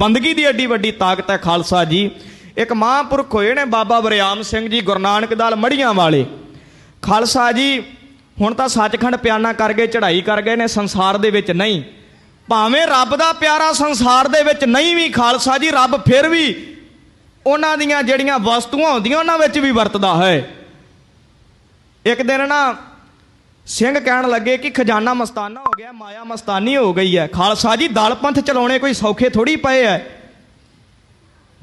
ਬੰਦਗੀ ਦੀ ਏਡੀ ਵੱਡੀ ਤਾਕਤ ਹੈ ਖਾਲਸਾ ਜੀ। ਇੱਕ ਮਹਾਂਪੁਰਖ ਹੋਏ ਨੇ ਬਾਬਾ ਬਰਿਆਮ ਸਿੰਘ ਜੀ, ਗੁਰੂ ਨਾਨਕ ਦਾਲ ਮੜੀਆਂ ਵਾਲੇ। ਖਾਲਸਾ ਜੀ, ਹੁਣ ਤਾਂ ਸੱਚਖੰਡ ਪਿਆਨਾ ਕਰ ਗਏ, ਚੜ੍ਹਾਈ ਕਰ ਗਏ ਨੇ, ਸੰਸਾਰ ਦੇ ਵਿੱਚ ਨਹੀਂ। ਭਾਵੇਂ ਰੱਬ ਦਾ ਪਿਆਰਾ ਸੰਸਾਰ ਦੇ ਵਿੱਚ ਨਹੀਂ ਵੀ ਖਾਲਸਾ ਜੀ, ਰੱਬ ਫਿਰ ਵੀ ਉਹਨਾਂ ਦੀਆਂ ਜਿਹੜੀਆਂ ਵਸਤੂਆਂ ਹੁੰਦੀਆਂ, ਉਹਨਾਂ ਵਿੱਚ ਵੀ ਵਰਤਦਾ ਹੈ। ਇੱਕ ਦਿਨ ਨਾ ਸਿੰਘ ਕਹਿਣ ਲੱਗੇ ਕਿ ਖਜ਼ਾਨਾ ਮਸਤਾਨਾ ਹੋ ਗਿਆ, ਮਾਇਆ ਮਸਤਾਨੀ ਹੋ ਗਈ ਹੈ। ਖਾਲਸਾ ਜੀ, ਦਲ ਪੰਥ ਚਲਾਉਣੇ ਕੋਈ ਸੌਖੇ ਥੋੜੀ ਪਏ ਐ।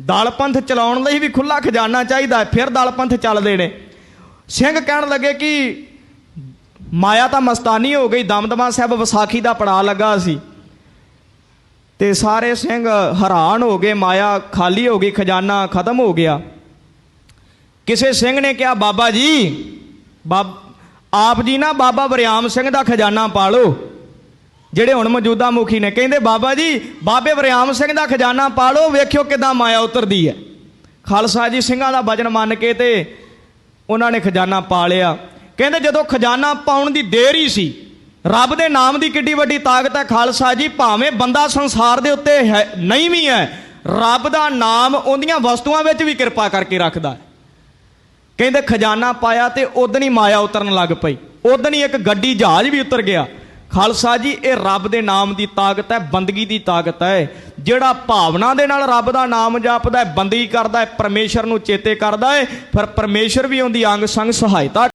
ਦਲ ਪੰਥ ਚਲਾਉਣ ਲਈ ਵੀ ਖੁੱਲਾ ਖਜ਼ਾਨਾ ਚਾਹੀਦਾ ਫਿਰ ਦਲ ਪੰਥ ਚੱਲਦੇ ਨੇ। ਸਿੰਘ ਕਹਿਣ ਲੱਗੇ ਕਿ ਮਾਇਆ ਤਾਂ ਮਸਤਾਨੀ ਹੋ ਗਈ, ਦਮਦਮਾ ਸਾਹਿਬ ਵਿਸਾਖੀ ਦਾ ਪੜਾ ਲੱਗਾ ਸੀ। ਤੇ ਸਾਰੇ ਸਿੰਘ ਹੈਰਾਨ ਹੋ ਗਏ, ਮਾਇਆ ਖਾਲੀ ਹੋ ਗਈ, ਖਜ਼ਾਨਾ ਖਤਮ ਹੋ ਗਿਆ। ਕਿਸੇ ਸਿੰਘ ਨੇ ਕਿਹਾ, ਬਾਬਾ ਜੀ, ਬਾਬ ਆਪ ਜੀ ਨਾ ਬਾਬਾ ਵਰਿਆਮ ਸਿੰਘ ਦਾ ਖਜ਼ਾਨਾ ਪਾਲੋ। ਜਿਹੜੇ ਹੁਣ ਮੌਜੂਦਾ ਮੁਖੀ ਨੇ ਕਹਿੰਦੇ, ਬਾਬਾ ਜੀ, ਬਾਬੇ ਵਰਿਆਮ ਸਿੰਘ ਦਾ ਖਜ਼ਾਨਾ ਪਾਲੋ, ਵੇਖਿਓ ਕਿਦਾਂ ਮਾਇਆ ਉਤਰਦੀ ਹੈ। ਖਾਲਸਾ ਜੀ ਸਿੰਘਾਂ ਦਾ ਵਜਨ ਮੰਨ ਕੇ ਤੇ ਉਹਨਾਂ ਨੇ ਖਜ਼ਾਨਾ ਪਾ ਲਿਆ। ਕਹਿੰਦੇ, ਜਦੋਂ ਖਜ਼ਾਨਾ ਪਾਉਣ ਦੀ ਦੇਰ ਹੀ ਸੀ, ਰੱਬ ਦੇ ਨਾਮ ਦੀ ਕਿੱਡੀ ਵੱਡੀ ਤਾਕਤ ਹੈ ਖਾਲਸਾ ਜੀ, ਭਾਵੇਂ ਬੰਦਾ ਸੰਸਾਰ ਦੇ ਉੱਤੇ ਹੈ ਨਹੀਂ ਵੀ ਹੈ, ਰੱਬ ਦਾ ਨਾਮ ਉਹਦੀਆਂ ਵਸਤੂਆਂ ਵਿੱਚ ਵੀ ਕਿਰਪਾ ਕਰਕੇ ਰੱਖਦਾ ਹੈ। ਕਹਿੰਦੇ ਖਜ਼ਾਨਾ ਪਾਇਆ ਤੇ ਉਦਣ ਹੀ ਮਾਇਆ ਉਤਰਨ ਲੱਗ ਪਈ। ਉਦਣ ਹੀ ਇੱਕ ਗੱਡੀ ਜਹਾਜ਼ ਵੀ ਉਤਰ ਗਿਆ। ਖਾਲਸਾ ਜੀ, ਇਹ ਰੱਬ ਦੇ ਨਾਮ ਦੀ ਤਾਕਤ ਹੈ, ਬੰਦਗੀ ਦੀ ਤਾਕਤ ਹੈ। ਜਿਹੜਾ ਭਾਵਨਾ ਦੇ ਨਾਲ ਰੱਬ ਦਾ ਨਾਮ ਜਪਦਾ ਹੈ, ਬੰਦਗੀ ਕਰਦਾ ਹੈ, ਪਰਮੇਸ਼ਰ ਨੂੰ ਚੇਤੇ ਕਰਦਾ ਹੈ, ਫਿਰ ਪਰਮੇਸ਼ਰ ਵੀ ਉਹਦੀ ਅੰਗ ਸੰਗ ਸਹਾਇਤਾ